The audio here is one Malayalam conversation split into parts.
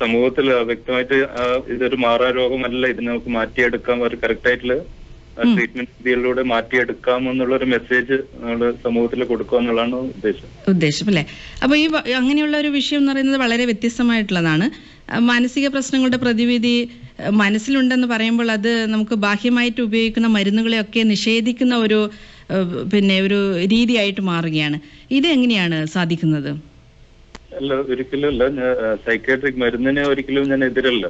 സമൂഹത്തിൽ വ്യക്തമായിട്ട് ഇതൊരു മാറാ രോഗമല്ല ഇതിനെ നമുക്ക് മാറ്റിയെടുക്കാം. ഒരു കറക്റ്റ് ആയിട്ടുള്ള ട്രീറ്റ്മെന്റ് രീതികളിലൂടെ മാറ്റിയെടുക്കാം എന്നുള്ള ഒരു മെസ്സേജ് നമ്മുടെ സമൂഹത്തിൽ കൊടുക്കുക എന്നുള്ളതാണ് ഉദ്ദേശം. ഉദ്ദേശം അല്ലെ അപ്പൊ ഈ അങ്ങനെയുള്ള ഒരു വിഷയം എന്ന് പറയുന്നത് വളരെ വ്യത്യസ്തമായിട്ടുള്ളതാണ്. മാനസിക പ്രശ്നങ്ങളുടെ പ്രതിവിധി മനസ്സിലുണ്ടെന്ന് പറയുമ്പോൾ അത് നമുക്ക് ബാഹ്യമായിട്ട് ഉപയോഗിക്കുന്ന മരുന്നുകളെയൊക്കെ നിഷേധിക്കുന്ന ഒരു പിന്നെ ഒരു രീതിയായിട്ട് മാറുകയാണ്. ഇത് എങ്ങനെയാണ് സാധിക്കുന്നത്? അല്ല ഒരിക്കലും അല്ല സൈക്കാട്രിക് മരുന്നിനെ ഒരിക്കലും ഞാൻ എതിരല്ല.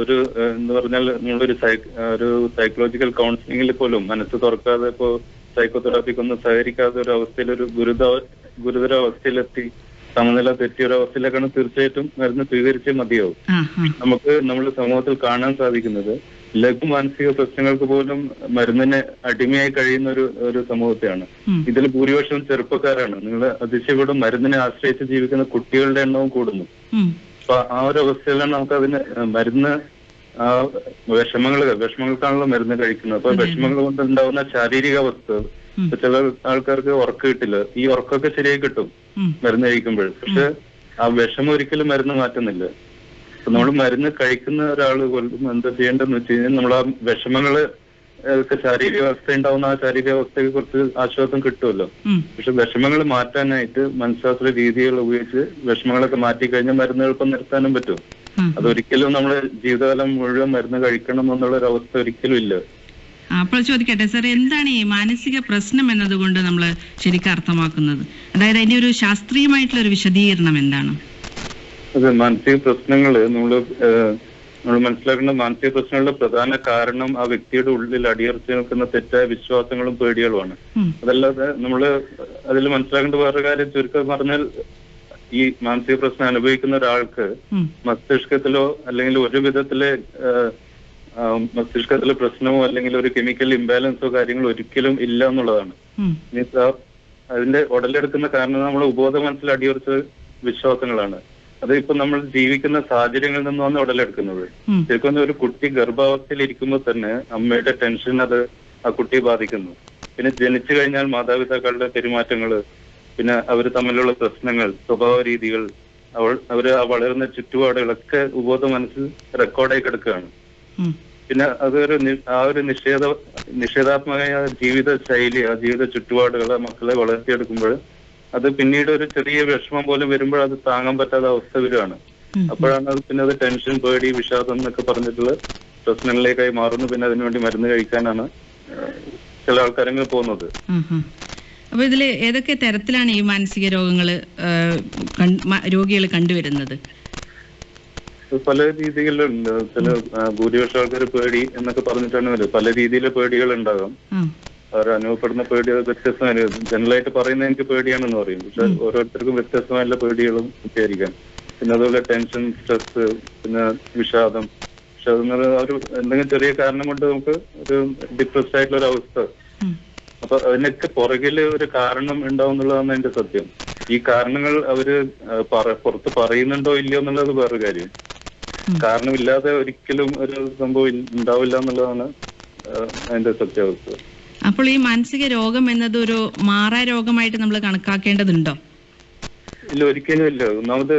ഒരു എന്ന് പറഞ്ഞാൽ നിങ്ങളൊരു സൈ- ഒരു സൈക്കോളജിക്കൽ കൗൺസിലിംഗിൽ പോലും മനസ്സ് തുറക്കാതെ ഇപ്പോ സൈക്കോതെറാപ്പിക്കൊന്നും സഹകരിക്കാതെ ഒരു അവസ്ഥയിൽ ഒരു ഗുരുത ഗുരുതര അവസ്ഥയിലെത്തി സമനില തെറ്റിയ ഒരു അവസ്ഥയിലേക്കാണ് തീർച്ചയായിട്ടും മരുന്ന് സ്വീകരിച്ചേ മതിയാവും. നമുക്ക് നമ്മൾ സമൂഹത്തിൽ കാണാൻ സാധിക്കുന്നത് ലഘു മാനസിക പ്രശ്നങ്ങൾക്ക് പോലും മരുന്നിനെ അടിമയായി കഴിയുന്ന ഒരു ഒരു സമൂഹത്തെയാണ് ഇതിൽ ഭൂരിപക്ഷം ചെറുപ്പക്കാരാണ്. നിങ്ങൾ അതിശയപ്പെടും മരുന്നിനെ ആശ്രയിച്ച് ജീവിക്കുന്ന കുട്ടികളുടെ എണ്ണവും കൂടുന്നു. അപ്പൊ ആ ഒരു അവസ്ഥയിലാണ് നമുക്ക് അതിന് മരുന്ന് ആ വിഷമങ്ങൾ വിഷമങ്ങൾക്കാണല്ലോ മരുന്ന് കഴിക്കുന്നത്. അപ്പൊ വിഷമങ്ങൾ കൊണ്ട് ഉണ്ടാവുന്ന ശാരീരിക അവസ്ഥ ചില ആൾക്കാർക്ക് ഉറക്കം കിട്ടില്ല. ഈ ഉറക്കമൊക്കെ ശരിയായി കിട്ടും. മരുന്ന് കഴിക്കുമ്പോൾ. പക്ഷെ ആ വിഷമം ഒരിക്കലും മരുന്ന് മാറ്റുന്നില്ല. അപ്പൊ നമ്മൾ മരുന്ന് കഴിക്കുന്ന ഒരാൾ എന്താ ചെയ്യേണ്ടതെന്ന് വെച്ച് കഴിഞ്ഞാൽ നമ്മൾ ആ വിഷമങ്ങൾ ശാരീരികാവസ്ഥ ശാരീരിക അവസ്ഥ ഉണ്ടാവുന്ന ആ ശാരീരിക അവസ്ഥയെ കുറിച്ച് ആശ്വാസം കിട്ടുമല്ലോ പക്ഷെ വിഷമങ്ങൾ മാറ്റാനായിട്ട് മനഃശാസ്ത്ര രീതികൾ ഉപയോഗിച്ച് വിഷമങ്ങളൊക്കെ മാറ്റി കഴിഞ്ഞാൽ മരുന്ന് എളുപ്പം നിർത്താനും പറ്റും. അതൊരിക്കലും നമ്മൾ ജീവിതകാലം മുഴുവൻ മരുന്ന് കഴിക്കണം എന്നുള്ള ഒരു അവസ്ഥ ഒരിക്കലും ഇല്ല. അപ്പോൾ ചോദിക്കട്ടെ സാർ എന്താണ് ഈ മാനസിക പ്രശ്നം എന്നതുകൊണ്ട് നമ്മൾ ശരിക്കും അർത്ഥമാക്കുന്നത്? അതായത് അതിന്റെ ഒരു ശാസ്ത്രീയമായിട്ടുള്ള ഒരു വിശദീകരണം എന്താണ്? അത് മാനസിക പ്രശ്നങ്ങൾ നമ്മൾ നമ്മൾ മനസ്സിലാക്കേണ്ട മാനസിക പ്രശ്നങ്ങളുടെ പ്രധാന കാരണം ആ വ്യക്തിയുടെ ഉള്ളിൽ അടിയറച്ച് നിൽക്കുന്ന തെറ്റായ വിശ്വാസങ്ങളും പേടികളുമാണ്. അതല്ലാതെ നമ്മൾ അതിൽ മനസ്സിലാക്കേണ്ട വേറൊരു കാര്യം ചുരുക്കം പറഞ്ഞാൽ ഈ മാനസിക പ്രശ്നം അനുഭവിക്കുന്ന ഒരാൾക്ക് മസ്തിഷ്കത്തിലോ അല്ലെങ്കിൽ ഒരു വിധത്തിലെ മസ്തിഷ്കത്തിലെ പ്രശ്നമോ അല്ലെങ്കിൽ ഒരു കെമിക്കൽ ഇംബാലൻസോ കാര്യങ്ങളോ ഒരിക്കലും ഇല്ല എന്നുള്ളതാണ്. മീൻസ് അതിന്റെ ഉടലെടുക്കുന്ന കാരണം നമ്മൾ ഉപബോധ മനസ്സിൽ അടിയുറച്ച വിശ്വാസങ്ങളാണ് അത് ഇപ്പൊ നമ്മൾ ജീവിക്കുന്ന സാഹചര്യങ്ങളിൽ നിന്നാണ് ഉടലെടുക്കുന്നത്. ശരിക്കും ഒരു കുട്ടി ഗർഭാവസ്ഥയിൽ ഇരിക്കുമ്പോൾ തന്നെ അമ്മയുടെ ടെൻഷൻ അത് ആ കുട്ടിയെ ബാധിക്കുന്നു. പിന്നെ ജനിച്ചു കഴിഞ്ഞാൽ മാതാപിതാക്കളുടെ പെരുമാറ്റങ്ങൾ പിന്നെ അവർ തമ്മിലുള്ള പ്രശ്നങ്ങൾ സ്വഭാവ രീതികൾ അവൾ അവർ ആ വളരുന്ന ചുറ്റുപാടുകളൊക്കെ ഉപബോധ മനസ്സിൽ റെക്കോർഡായി കിടക്കുകയാണ്. പിന്നെ അതൊരു ആ ഒരു നിഷേധ നിഷേധാത്മകമായ ജീവിത ശൈലി ആ ജീവിത ചുറ്റുപാടുകളെ മക്കളെ വളർത്തിയെടുക്കുമ്പോൾ അത് പിന്നീട് ഒരു ചെറിയ വിഷമം പോലും വരുമ്പോൾ അത് താങ്ങാൻ പറ്റാത്ത അവസ്ഥ വരികയാണ്. ഉം. അപ്പോഴാണ് അത് പിന്നെ അത് ടെൻഷൻ പേടി വിഷാദം എന്നൊക്കെ പറഞ്ഞിട്ടുള്ള പ്രശ്നങ്ങളിലേക്കായി മാറുന്നു. പിന്നെ അതിനുവേണ്ടി മരുന്ന് കഴിക്കാനാണ് ചില ആൾക്കാരങ്ങൾ പോകുന്നത്. അപ്പൊ ഇതിൽ ഏതൊക്കെ തരത്തിലാണ് ഈ മാനസിക രോഗങ്ങൾ രോഗികൾ കണ്ടുവരുന്നത്? പല രീതികളിലുണ്ട്. ചില ഭൂരിപക്ഷം ആൾക്കാർ പേടി എന്നൊക്കെ പറഞ്ഞിട്ടാണ് പല രീതിയിലെ പേടികൾ ഉണ്ടാകാം അനുഭവപ്പെടുന്ന പേടി അത് വ്യത്യസ്തമായ ജനറലായിട്ട് പറയുന്നത് എനിക്ക് പേടിയാണെന്ന് പറയും. പക്ഷെ ഓരോരുത്തർക്കും വ്യത്യസ്തമായുള്ള പേടികളും വിചാരിക്കാം പിന്നെ അതുപോലെ ടെൻഷൻ സ്ട്രെസ് പിന്നെ വിഷാദം. പക്ഷെ അതെന്ന് ഒരു എന്തെങ്കിലും ചെറിയ കാരണം കൊണ്ട് നമുക്ക് ഒരു ഡിപ്രസ്ഡ് ആയിട്ടുള്ള ഒരു അവസ്ഥ. അപ്പൊ അതിനൊക്കെ പുറകിൽ ഒരു കാരണം ഉണ്ടാവും എന്നുള്ളതാണ് എന്റെ സത്യം. ഈ കാരണങ്ങൾ അവർ പുറത്ത് പറയുന്നുണ്ടോ ഇല്ലയോ എന്നുള്ളത് വേറൊരു കാര്യം. കാരണമില്ലാതെ ഒരിക്കലും ഒരു സംഭവം ഉണ്ടാവില്ല എന്നുള്ളതാണ് അതിന്റെ സത്യാവസ്ഥ. അപ്പോൾ ഈ മാനസിക രോഗം എന്നത് ഒരു മാറാ രോഗമായിട്ട് നമ്മൾ കണക്കാക്കേണ്ടതുണ്ടോ? ഇല്ല ഒരിക്കലും ഇല്ല. ഒന്നാമത്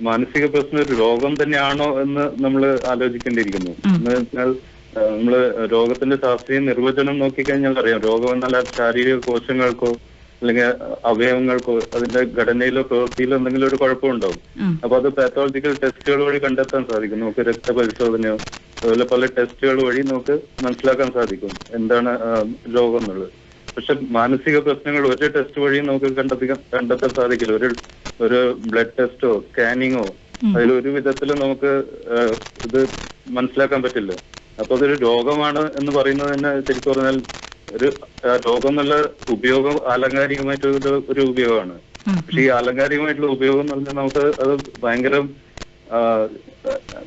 മാനസിക പ്രശ്നം ഒരു രോഗം തന്നെയാണോ എന്ന് നമ്മൾ ആലോചിക്കേണ്ടിയിരിക്കുന്നു. എന്ന് വെച്ചാൽ നമ്മൾ നമ്മൾ രോഗത്തിന്റെ ശാസ്ത്രീയ നിർവചനം നോക്കിക്കഴിഞ്ഞാൽ അറിയാം. രോഗം എന്നാൽ ശാരീരിക കോശങ്ങൾക്കോ അല്ലെങ്കിൽ അവയവങ്ങൾക്കോ അതിന്റെ ഘടനയിലോ പ്രവൃത്തിയിലോ എന്തെങ്കിലും ഒരു കുഴപ്പമുണ്ടാവും. അപ്പൊ അത് പാത്തോളജിക്കൽ ടെസ്റ്റുകൾ വഴി കണ്ടെത്താൻ സാധിക്കും. നമുക്ക് രക്തപരിശോധനയോ അതുപോലെ പല ടെസ്റ്റുകൾ വഴി നമുക്ക് മനസ്സിലാക്കാൻ സാധിക്കും എന്താണ് രോഗം എന്നുള്ളത്. പക്ഷെ മാനസിക പ്രശ്നങ്ങൾ ഒരു ടെസ്റ്റ് വഴിയും നമുക്ക് കണ്ടെത്തിക്കാൻ കണ്ടെത്താൻ സാധിക്കില്ല. ഒരു ഒരു ബ്ലഡ് ടെസ്റ്റോ സ്കാനിങ്ങോ. അതിൽ ഒരു വിധത്തിലും നമുക്ക് ഇത് മനസ്സിലാക്കാൻ പറ്റില്ല. അപ്പൊ അതൊരു രോഗമാണ് എന്ന് പറയുന്നത് തന്നെ ശരിക്കും പറഞ്ഞാൽ ഒരു രോഗം എന്നുള്ള ഉപയോഗം ആലങ്കാരികമായിട്ടുള്ള ഒരു ഉപയോഗമാണ്. പക്ഷെ ഈ ആലങ്കാരികമായിട്ടുള്ള ഉപയോഗം എന്ന് പറഞ്ഞാൽ നമുക്ക് അത് ഭയങ്കര ആ,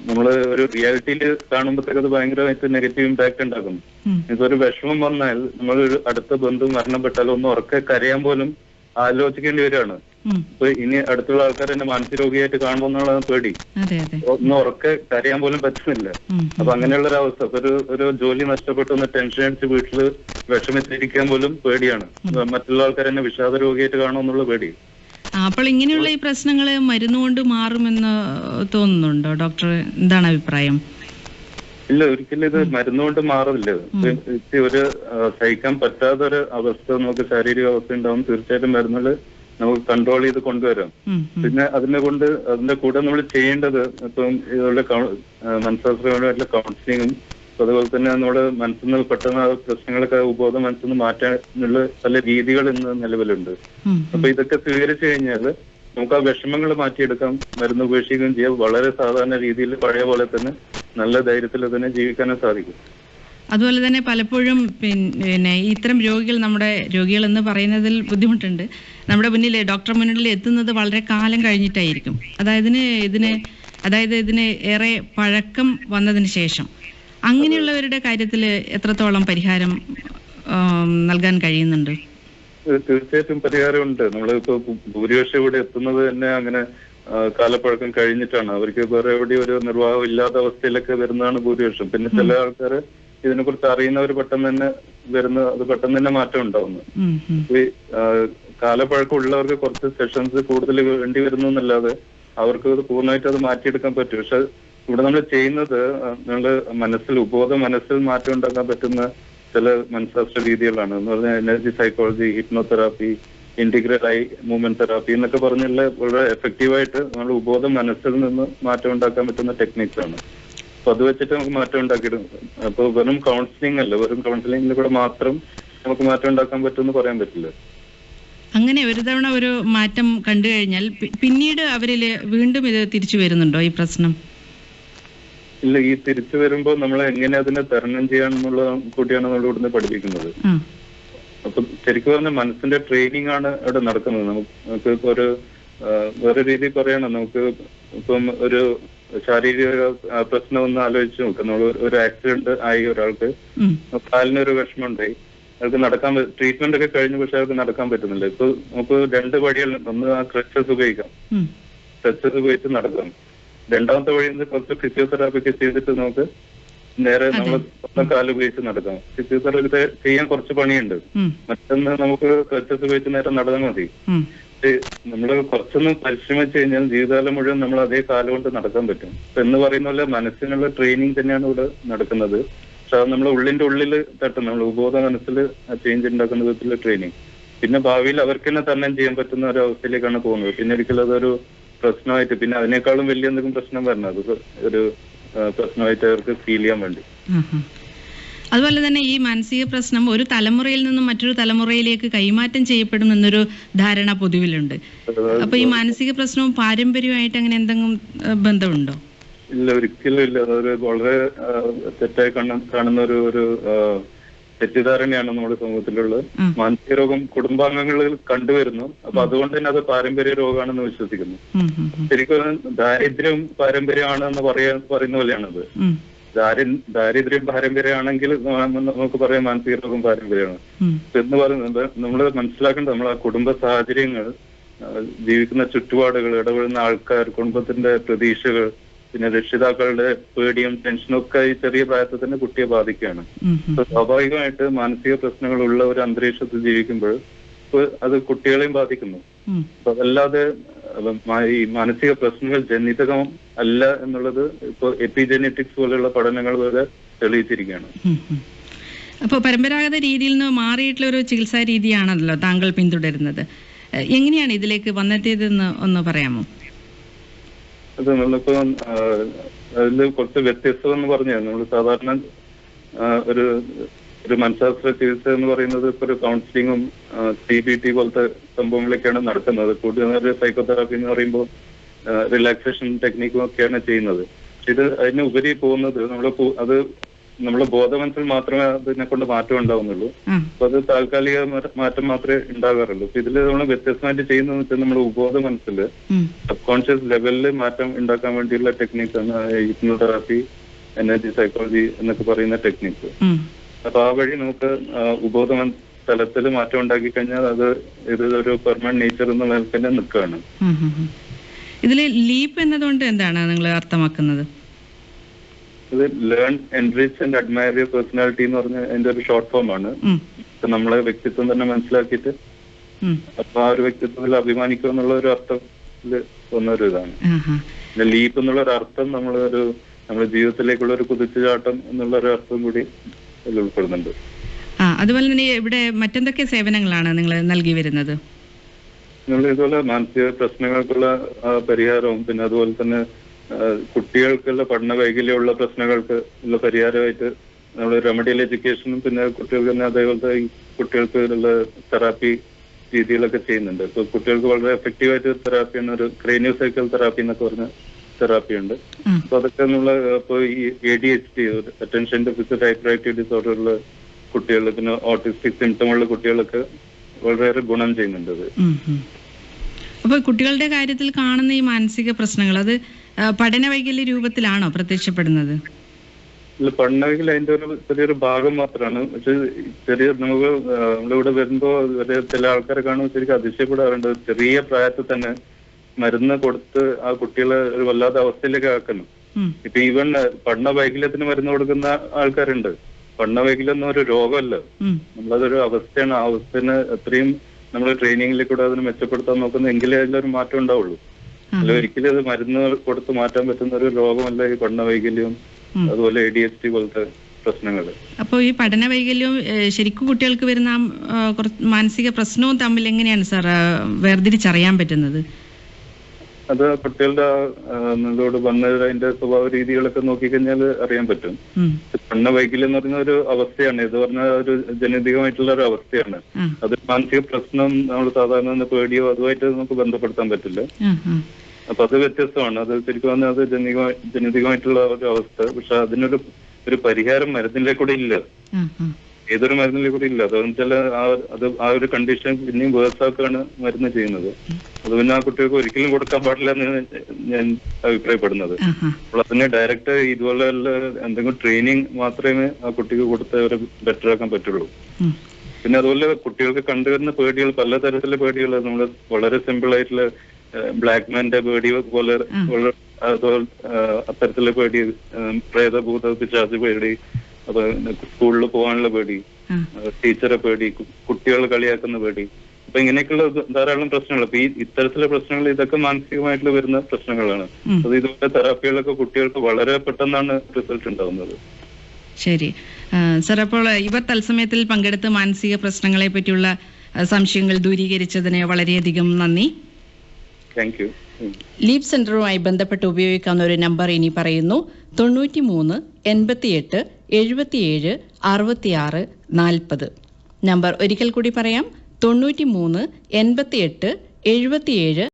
നമ്മൾ ഒരു റിയാലിറ്റിയിൽ കാണുമ്പോഴത്തേക്ക് അത് ഭയങ്കരമായിട്ട് നെഗറ്റീവ് ഇമ്പാക്ട് ഉണ്ടാക്കും ഇതൊരു വിഷമം വന്നാൽ നമ്മൾ ഒരു അടുത്ത ബന്ധു മരണപ്പെട്ടാൽ ഒന്ന് ഉറക്കെ കരയാൻ പോലും ആലോചിക്കേണ്ടി വരികയാണ്. അപ്പൊ ഇനി അടുത്തുള്ള ആൾക്കാർ എന്നെ മാനസിക രോഗിയായിട്ട് എന്നുള്ളതാണ് പേടി. ഒന്ന് ഉറക്കെ കരയാൻ പോലും പറ്റുന്നില്ല. അപ്പൊ അങ്ങനെയുള്ള ഒരു അവസ്ഥ ഇപ്പൊ ഒരു ഒരു ജോലി നഷ്ടപ്പെട്ടു ഒന്ന് ടെൻഷൻ അടിച്ച് വീട്ടിൽ വിഷമിച്ചിരിക്കാൻ പോലും പേടിയാണ്. മറ്റുള്ള ആൾക്കാർ എന്നെ വിഷാദ രോഗിയായിട്ട് കാണുമെന്നുള്ള പേടി. അപ്പോൾ ഇങ്ങനെയുള്ള ഈ പ്രശ്നങ്ങൾ മരുന്നുകൊണ്ട് മാറുമെന്ന് തോന്നുന്നുണ്ടോ? ഡോക്ടർ എന്താണ് അഭിപ്രായം? ഇല്ല ഒരിക്കലും ഇത് മരുന്നുകൊണ്ട് മാറില്ല ഒരു സഹിക്കാൻ പറ്റാത്ത ഒരു അവസ്ഥ നമുക്ക് ശാരീരിക അവസ്ഥ ഉണ്ടാവും. തീർച്ചയായിട്ടും മരുന്നുകൾ നമുക്ക് കൺട്രോൾ ചെയ്ത് കൊണ്ടുവരാം. പിന്നെ അതിനെ കൊണ്ട് അതിന്റെ കൂടെ നമ്മൾ ചെയ്യേണ്ടത് ഇപ്പം ഇതുപോലെ മനഃശാസ്ത്രപരമായിട്ടുള്ള കൗൺസിലിങ്ങും അതുപോലെ തന്നെ നമ്മുടെ മനസ്സിൽ നിന്ന് പെട്ടെന്ന് ആ പ്രശ്നങ്ങളൊക്കെ ഉപബോധം മനസ്സിൽ നിന്ന് മാറ്റാനുള്ള പല രീതികൾ ഇന്ന് നിലവിലുണ്ട്. അപ്പൊ ഇതൊക്കെ സ്വീകരിച്ചു കഴിഞ്ഞാൽ നമുക്ക് ആ വിഷമങ്ങൾ മാറ്റിയെടുക്കാം മരുന്ന് ഉപേക്ഷിക്കുകയും ചെയ്യാം. വളരെ സാധാരണ രീതിയിൽ പഴയ പോലെ തന്നെ നല്ല ധൈര്യത്തിൽ തന്നെ ജീവിക്കാനും സാധിക്കും. അതുപോലെ തന്നെ പലപ്പോഴും പിന്നെ ഇത്തരം രോഗികൾ നമ്മുടെ രോഗികൾ എന്ന് പറയുന്നതിൽ ബുദ്ധിമുട്ടുണ്ട്. നമ്മുടെ മുന്നിൽ ഡോക്ടർ മുന്നിൽ എത്തുന്നത് വളരെ കാലം കഴിഞ്ഞിട്ടായിരിക്കും. അതായത് ഇതിന് അതായത് ഇതിന് ഏറെ പഴക്കം വന്നതിന് ശേഷം. അങ്ങനെയുള്ളവരുടെ കാര്യത്തിൽ എത്രത്തോളം പരിഹാരം നൽകാൻ കഴിയുന്നുണ്ട്? തീർച്ചയായിട്ടും പരിഹാരമുണ്ട്. നമ്മളിപ്പോ ഭൂരിപക്ഷം ഇവിടെ എത്തുന്നത് തന്നെ അങ്ങനെ കാലപ്പഴക്കം കഴിഞ്ഞിട്ടാണ്. അവർക്ക് വേറെ എവിടെയും ഒരു നിർവാഹം ഇല്ലാത്ത അവസ്ഥയിലൊക്കെ വരുന്നതാണ് ഭൂരിപക്ഷം. പിന്നെ ചില ആൾക്കാർ ഇതിനെ കുറിച്ച് അറിയുന്നവർ പെട്ടെന്ന് തന്നെ വരുന്ന അത് പെട്ടെന്ന് തന്നെ മാറ്റം ഉണ്ടാവുന്നു. ഈ കാലപ്പഴക്കം ഉള്ളവർക്ക് കുറച്ച് സെഷൻസ് കൂടുതൽ വേണ്ടി വരുന്നു എന്നല്ലാതെ അവർക്ക് അത് പൂർണമായിട്ട് അത് മാറ്റിയെടുക്കാൻ പറ്റും. പക്ഷെ ഇവിടെ നമ്മൾ ചെയ്യുന്നത് നമ്മൾ മനസ്സിൽ ഉപബോധ മനസ്സിൽ മാറ്റം ഉണ്ടാക്കാൻ പറ്റുന്ന ചില മനഃശാസ്ത്ര രീതികളാണ്. എന്ന് പറഞ്ഞാൽ energy psychology hypnotherapy integral eye movement therapy എന്നൊക്കെ പറഞ്ഞുള്ള വളരെ എഫക്റ്റീവായിട്ട് നമ്മൾ ഉപബോധ മനസ്സിൽ നിന്ന് മാറ്റം ഉണ്ടാക്കാൻ പറ്റുന്ന ടെക്നിക്സ് ആണ്. അപ്പൊ അത് വെച്ചിട്ട് നമുക്ക് മാറ്റം ഉണ്ടാക്കിയിടും. അപ്പൊ വെറും കൗൺസിലിംഗ് അല്ല വെറും കൗൺസിലിംഗിൽ കൂടെ മാത്രം നമുക്ക് മാറ്റം ഉണ്ടാക്കാൻ പറ്റുമെന്ന് പറയാൻ പറ്റില്ല. അങ്ങനെ ഒരു തവണ ഒരു മാറ്റം കണ്ടു കഴിഞ്ഞാൽ പിന്നീട് അവരിൽ വീണ്ടും ഇത് തിരിച്ചു വരുന്നുണ്ടോ ഈ പ്രശ്നം? ഇല്ല ഈ തിരിച്ചു വരുമ്പോൾ നമ്മൾ എങ്ങനെ അതിനെ തരണം ചെയ്യാമെന്നുള്ള കൂട്ടിയാണ് നമ്മൾ ഇവിടുന്ന് പഠിപ്പിക്കുന്നത്. അപ്പൊ ശരിക്കും പറഞ്ഞ മനസ്സിന്റെ ട്രെയിനിങ് ആണ് ഇവിടെ നടക്കുന്നത്. നമുക്ക് ഒരു വേറെ രീതിയിൽ പറയണം. നമുക്ക് ഇപ്പം ഒരു ശാരീരിക പ്രശ്നം ഒന്ന് ആലോചിച്ച് നോക്കാം. നമ്മൾ ഒരു ആക്സിഡന്റ് ആയി ഒരാൾക്ക്. കാലിനൊരു വിഷമം ഉണ്ടായി അയാൾക്ക് നടക്കാൻ ട്രീറ്റ്മെന്റ് ഒക്കെ കഴിഞ്ഞു പക്ഷെ അയാൾക്ക് നടക്കാൻ പറ്റുന്നില്ല. ഇപ്പൊ നമുക്ക് രണ്ട് വഴികളുണ്ട്. ഒന്ന് ആ ക്രച്ചസ് ഉപയോഗിക്കാം. ക്രച്ചസ് ഉപയോഗിച്ച് നടക്കാം. രണ്ടാമത്തെ വഴി കുറച്ച് ഫിസിയോതെറാപ്പി ഒക്കെ ചെയ്തിട്ട് നമുക്ക് നേരെ നമ്മൾ സ്വന്തം കാൽ ഉപയോഗിച്ച് നടക്കാം. ഫിസിയോതെറാപ്പി ചെയ്യാൻ കുറച്ച് പണിയുണ്ട്. മറ്റൊന്ന് നമുക്ക് ക്രച്ചസ് ഉപയോഗിച്ച് നേരെ നടന്നാൽ മതി. നമ്മൾ കുറച്ചൊന്ന് പരിശ്രമിച്ചു കഴിഞ്ഞാൽ ജീവിതകാലം മുഴുവൻ നമ്മൾ അതേ കാലം കൊണ്ട് നടക്കാൻ പറ്റും. എന്ന് പറയുന്ന പോലെ മനസ്സിനുള്ള ട്രെയിനിങ് തന്നെയാണ് ഇവിടെ നടക്കുന്നത്. പക്ഷെ അത് നമ്മളെ ഉള്ളിന്റെ ഉള്ളിൽ തട്ടും. നമ്മൾ ഉപബോധ മനസ്സിൽ ചേഞ്ച് ഉണ്ടാക്കുന്ന വിധത്തിലുള്ള ട്രെയിനിങ് പിന്നെ ഭാവിയിൽ അവർക്ക് തന്നെ തരണം ചെയ്യാൻ പറ്റുന്ന ഒരു അവസ്ഥയിലേക്കാണ് പോകുന്നത്. പിന്നെ ഒരിക്കലും അതൊരു പ്രശ്നമായിട്ട് പിന്നെ അതിനേക്കാളും വലിയ എന്തെങ്കിലും പ്രശ്നം വരണം. അത് ഒരു പ്രശ്നമായിട്ട് അവർക്ക് ഫീൽ ചെയ്യാൻ വേണ്ടി. അതുപോലെ തന്നെ ഈ മാനസിക പ്രശ്നം ഒരു തലമുറയിൽ നിന്നും മറ്റൊരു തലമുറയിലേക്ക് കൈമാറ്റം ചെയ്യപ്പെടും എന്നൊരു ധാരണ പൊതുവിലുണ്ട്. അപ്പൊ ഈ മാനസിക പ്രശ്നവും പാരമ്പര്യമായിട്ട് അങ്ങനെ എന്തെങ്കിലും ബന്ധമുണ്ടോ? ഇല്ല ഒരിക്കലും ഇല്ല. അതൊരു വളരെ തെറ്റായി കാണുന്ന ഒരു ഒരു തെറ്റിദ്ധാരണയാണ് നമ്മുടെ സമൂഹത്തിലുള്ളത്. മാനസിക രോഗം കുടുംബാംഗങ്ങളിൽ കണ്ടുവരുന്നു. അപ്പൊ അതുകൊണ്ട് തന്നെ അത് പാരമ്പര്യ രോഗമാണെന്ന് വിശ്വസിക്കുന്നു. ശരിക്കും ദാരിദ്ര്യം പാരമ്പര്യമാണ് എന്ന് പറയാ പറയുന്ന പോലെയാണത്. ദാരി- ദാരിദ്ര്യം പാരമ്പര്യമാണെങ്കിൽ നമുക്ക് പറയാം മാനസിക രോഗം പാരമ്പര്യമാണ്. എന്ന് പറയുന്നത് നമ്മൾ മനസ്സിലാക്കേണ്ടത് നമ്മൾ ആ കുടുംബ സാഹചര്യങ്ങൾ ജീവിക്കുന്ന ചുറ്റുപാടുകൾ ഇടപെടുന്ന ആൾക്കാർ കുടുംബത്തിന്റെ പ്രതീക്ഷകൾ പിന്നെ രക്ഷിതാക്കളുടെ പേടിയും ടെൻഷനും ഒക്കെ ഈ ചെറിയ പ്രായത്തിൽ തന്നെ കുട്ടിയെ ബാധിക്കുകയാണ്. അപ്പൊ സ്വാഭാവികമായിട്ട് മാനസിക പ്രശ്നങ്ങൾ ഉള്ള ഒരു അന്തരീക്ഷത്തിൽ ജീവിക്കുമ്പോൾ അത് കുട്ടികളെയും ബാധിക്കുന്നു. അപ്പൊ അതല്ലാതെ ഈ മാനസിക പ്രശ്നങ്ങൾ ജനിതകം അല്ല എന്നുള്ളത് ഇപ്പൊ എപ്പിജെനറ്റിക്സ് പോലെയുള്ള പഠനങ്ങൾ വരെ തെളിയിച്ചിരിക്കുകയാണ്. അപ്പോൾ പരമ്പരാഗത രീതിയിൽ നിന്ന് മാറിയിട്ടുള്ള ഒരു ചികിത്സാ രീതിയാണല്ലോ താങ്കൾ പിന്തുടരുന്നത്. എങ്ങനെയാണ് ഇതിലേക്ക് വന്നെത്തിയതെന്ന് ഒന്ന് പറയാമോ? അത് നമ്മളിപ്പോ അതിൽ കുറച്ച് വ്യത്യസ്തത എന്ന് പറഞ്ഞാൽ നമ്മൾ സാധാരണ ഒരു ഒരു മനഃശാസ്ത്ര ചികിത്സ എന്ന് പറയുന്നത് ഇപ്പൊ ഒരു കൗൺസിലിങ്ങും സി ബി ടി പോലത്തെ സംഭവങ്ങളൊക്കെയാണ് നടക്കുന്നത്. കൂടുതൽ സൈക്കോതെറാപ്പി എന്ന് പറയുമ്പോൾ റിലാക്സേഷൻ ടെക്നിക്കും ഒക്കെയാണ് ചെയ്യുന്നത്. ഇത് അതിന് ഉപരി പോകുന്നത് നമ്മൾ അത് നമ്മളെ ബോധമനസ്സിൽ മാത്രമേ അതിനെ കൊണ്ട് മാറ്റം ഉണ്ടാവുന്നുള്ളൂ. അപ്പൊ അത് താൽക്കാലിക മാറ്റം മാത്രമേ ഉണ്ടാകാറുള്ളൂ. അപ്പൊ ഇതിൽ നമ്മൾ വ്യത്യസ്തമായിട്ട് ചെയ്യുന്നതെന്ന് വെച്ചാൽ നമ്മൾ ഉപബോധ മനസ്സിൽ സബ് കോൺഷ്യസ് ലെവലിൽ മാറ്റം ഉണ്ടാക്കാൻ വേണ്ടിയുള്ള ടെക്നിക്സ് ആണ് ഹിപ്നോതെറാപ്പി എനർജി സൈക്കോളജി എന്നൊക്കെ പറയുന്ന ടെക്നിക്സ് ഉം, അപ്പൊ ആ വഴി നമുക്ക് ഉപബോധ തലത്തിൽ മാറ്റം ഉണ്ടാക്കി കഴിഞ്ഞാൽ അത് ഇത് ഒരു പെർമനന്റ് നേച്ചർ എന്ന നിലയ്ക്ക് തന്നെ നിൽക്കുകയാണ്. ഇതിൽ ലീപ്പ് എന്നതുകൊണ്ട് എന്താണ് നിങ്ങൾ അർത്ഥമാക്കുന്നത്? ഇത് learn enrich and admire your personality എന്ന് പറഞ്ഞ അതിന്റെ ഒരു ഷോർട്ട് ഫോം ആണ്. അപ്പൊ നമ്മളെ വ്യക്തിത്വം തന്നെ മനസ്സിലാക്കിയിട്ട്. അപ്പൊ ആ ഒരു വ്യക്തിത്വത്തിൽ അഭിമാനിക്കുക എന്നുള്ള ഒരു അർത്ഥത്തിൽ വന്ന ഒരു ഇതാണ്. പിന്നെ ലീപ്പ് എന്നുള്ള ഒരു അർത്ഥം നമ്മൾ ഒരു നമ്മുടെ ജീവിതത്തിലേക്കുള്ള ഒരു കുതിച്ചുചാട്ടം എന്നുള്ള ഒരു അർത്ഥം കൂടി അതിൽ ഉൾപ്പെടുന്നുണ്ട്. ആ അതുപോലെ തന്നെ ഇവിടെ മറ്റെന്തൊക്കെ സേവനങ്ങളാണ് നിങ്ങൾ നൽകി വരുന്നത്? നമ്മൾ ഇതുപോലെ മാനസിക പ്രശ്നങ്ങൾക്കുള്ള പരിഹാരവും പിന്നെ അതുപോലെ തന്നെ കുട്ടികൾക്കുള്ള പഠന വൈകല്യമുള്ള പ്രശ്നങ്ങൾക്ക് ഉള്ള പരിഹാരമായിട്ട് നമ്മൾ റെമഡിയൽ എഡ്യൂക്കേഷനും പിന്നെ കുട്ടികൾക്ക് തന്നെ അതേപോലത്തെ ഈ കുട്ടികൾക്ക് ഉള്ള തെറാപ്പി രീതികളൊക്കെ ചെയ്യുന്നുണ്ട്. ഇപ്പൊ കുട്ടികൾക്ക് വളരെ എഫക്റ്റീവ് ആയിട്ട് തെറാപ്പിയാണ് ഒരു ക്രേനിയോ സൈക്കിൾ തെറാപ്പി എന്നൊക്കെ പറഞ്ഞ തെറാപ്പി ഉണ്ട്. അപ്പൊ അതൊക്കെ നമ്മൾ ഇപ്പൊ ഈ A D H D attention deficit hyperactive ഡിസോർഡറുള്ള കുട്ടികൾ പിന്നെ ഓട്ടിസ്റ്റിക് സിംറ്റം ഉള്ള കുട്ടികളൊക്കെ വളരെയേറെ ഗുണം ചെയ്യുന്നുണ്ട്. അപ്പൊ കുട്ടികളുടെ കാര്യത്തിൽ കാണുന്ന ഈ മാനസിക പ്രശ്നങ്ങൾ അത് പഠന വൈകല്യ രൂപത്തിലാണോ പ്രത്യക്ഷപ്പെടുന്നത്? ഇല്ല പഠനമെങ്കിൽ അതിന്റെ ഒരു ചെറിയൊരു ഭാഗം മാത്രമാണ്. പക്ഷെ ചെറിയ നമുക്ക് നമ്മളിവിടെ വരുമ്പോ വരെ ചില ആൾക്കാരെ കാണുമ്പോൾ ശരിക്കും അതിശയപ്പെടാറുണ്ട്. ചെറിയ പ്രായത്തിൽ തന്നെ മരുന്ന് കൊടുത്ത് ആ കുട്ടികളെ ഒരു വല്ലാത്ത അവസ്ഥയിലേക്ക് ആക്കണം ഇപ്പൊ ഈവൻ പഠന വൈകല്യത്തിന് മരുന്ന് കൊടുക്കുന്ന ആൾക്കാരുണ്ട്. പഠന വൈകല്യം എന്ന ഒരു രോഗമല്ല. നമ്മളതൊരു അവസ്ഥയാണ്. ആ അവസ്ഥനെ എത്രയും നമ്മൾ ട്രെയിനിങ്ങിൽ കൂടെ അതിന് മെച്ചപ്പെടുത്താൻ നോക്കുന്ന എങ്കിലേ അതിലൊരു മാറ്റം ഉണ്ടാവുള്ളൂ. അല്ല ഒരിക്കലും അത് മരുന്ന് കൊടുത്ത് മാറ്റാൻ പറ്റുന്ന ഒരു രോഗമല്ല ഈ പഠന വൈകല്യവും അതുപോലെ എ ഡി എസ് ടി പോലത്തെ പ്രശ്നങ്ങൾ അപ്പൊ ഈ പഠന വൈകല്യവും ശരിക്കും കുട്ടികൾക്ക് വരുന്ന മാനസിക പ്രശ്നവും തമ്മിൽ എങ്ങനെയാണ് സാർ വേർതിരിച്ചറിയാൻ പറ്റുന്നത്? അത് കുട്ടികളുടെ ഇതോട് വന്ന അതിന്റെ സ്വഭാവ രീതികളൊക്കെ നോക്കിക്കഴിഞ്ഞാൽ അറിയാൻ പറ്റും. പെണ്ണ വൈകല്യം എന്ന് പറഞ്ഞ ഒരു അവസ്ഥയാണ്. ഇത് പറഞ്ഞ ഒരു ജനിതകമായിട്ടുള്ള ഒരു അവസ്ഥയാണ്. അത് മാനസിക പ്രശ്നം നമ്മൾ സാധാരണ പേടിയോ അതുമായിട്ട് നമുക്ക് ബന്ധപ്പെടുത്താൻ പറ്റില്ല. അപ്പൊ അത് വ്യത്യസ്തമാണ്. അത് ശരിക്കും പറഞ്ഞാൽ അത് ജനിക ജനിതകമായിട്ടുള്ള ഒരു അവസ്ഥ. പക്ഷെ അതിനൊരു ഒരു പരിഹാരം മരുന്നിലെ കൂടെ ഇല്ല. ഏതൊരു മരുന്നിലെ കൂടി ഇല്ല. അതെന്ന് വെച്ചാൽ ആ അത് ആ ഒരു കണ്ടീഷൻ പിന്നെയും വേഴ്സാക്കാണ് മരുന്ന് ചെയ്യുന്നത്. അത് പിന്നെ ആ കുട്ടികൾക്ക് ഒരിക്കലും കൊടുക്കാൻ പാടില്ല എന്ന് ഞാൻ അഭിപ്രായപ്പെടുന്നത്. അപ്പോൾ അതിന് ഡയറക്റ്റ് ഇതുപോലെ എന്തെങ്കിലും ട്രെയിനിങ് മാത്രമേ ആ കുട്ടിക്ക് കൊടുത്ത് അവരെ ബെറ്റർ ആക്കാൻ പറ്റുള്ളൂ. പിന്നെ അതുപോലെ കുട്ടികൾക്ക് കണ്ടുവരുന്ന പേടികൾ പലതരത്തിലുള്ള പേടികൾ. നമ്മൾ വളരെ സിമ്പിൾ ആയിട്ടുള്ള ബ്ലാക്ക് മാന്റെ പേടി പോലെ അതുപോലെ അത്തരത്തിലുള്ള പേടി പ്രേതഭൂത പിശാച് പേടി അപ്പൊ സ്കൂളിൽ പോകാനുള്ള പേടി ടീച്ചറെ പേടി കുട്ടികൾ കളിയാക്കുന്ന പേടി. അപ്പൊ ഇങ്ങനെയൊക്കെയുള്ള ധാരാളം പ്രശ്നങ്ങൾ. അപ്പൊ ഈ ഇത്തരത്തിലുള്ള പ്രശ്നങ്ങൾ ഇതൊക്കെ മാനസികമായിട്ടുള്ള വരുന്ന പ്രശ്നങ്ങളാണ്. അത് ഇതുപോലെ തെറാപ്പികളൊക്കെ കുട്ടികൾക്ക് വളരെ പെട്ടെന്നാണ് റിസൾട്ട് ഉണ്ടാവുന്നത്. ശരി. സർ അപ്പോൾ ഇവർ തത്സമയത്തിൽ പങ്കെടുത്ത് മാനസിക പ്രശ്നങ്ങളെ പറ്റിയുള്ള സംശയങ്ങൾ ദൂരീകരിച്ചതിന് വളരെയധികം നന്ദി. താങ്ക് യു ലീപ് സെന്ററുമായി ബന്ധപ്പെട്ട് ഉപയോഗിക്കാവുന്ന ഒരു നമ്പർ ഇനി പറയുന്നു. തൊണ്ണൂറ്റി മൂന്ന് എൺപത്തിയെട്ട് എഴുപത്തിയേഴ് അറുപത്തിയാറ് നാൽപ്പത്. നമ്പർ ഒരിക്കൽ കൂടി പറയാം. തൊണ്ണൂറ്റി മൂന്ന് എൺപത്തിയെട്ട് എഴുപത്തിയേഴ്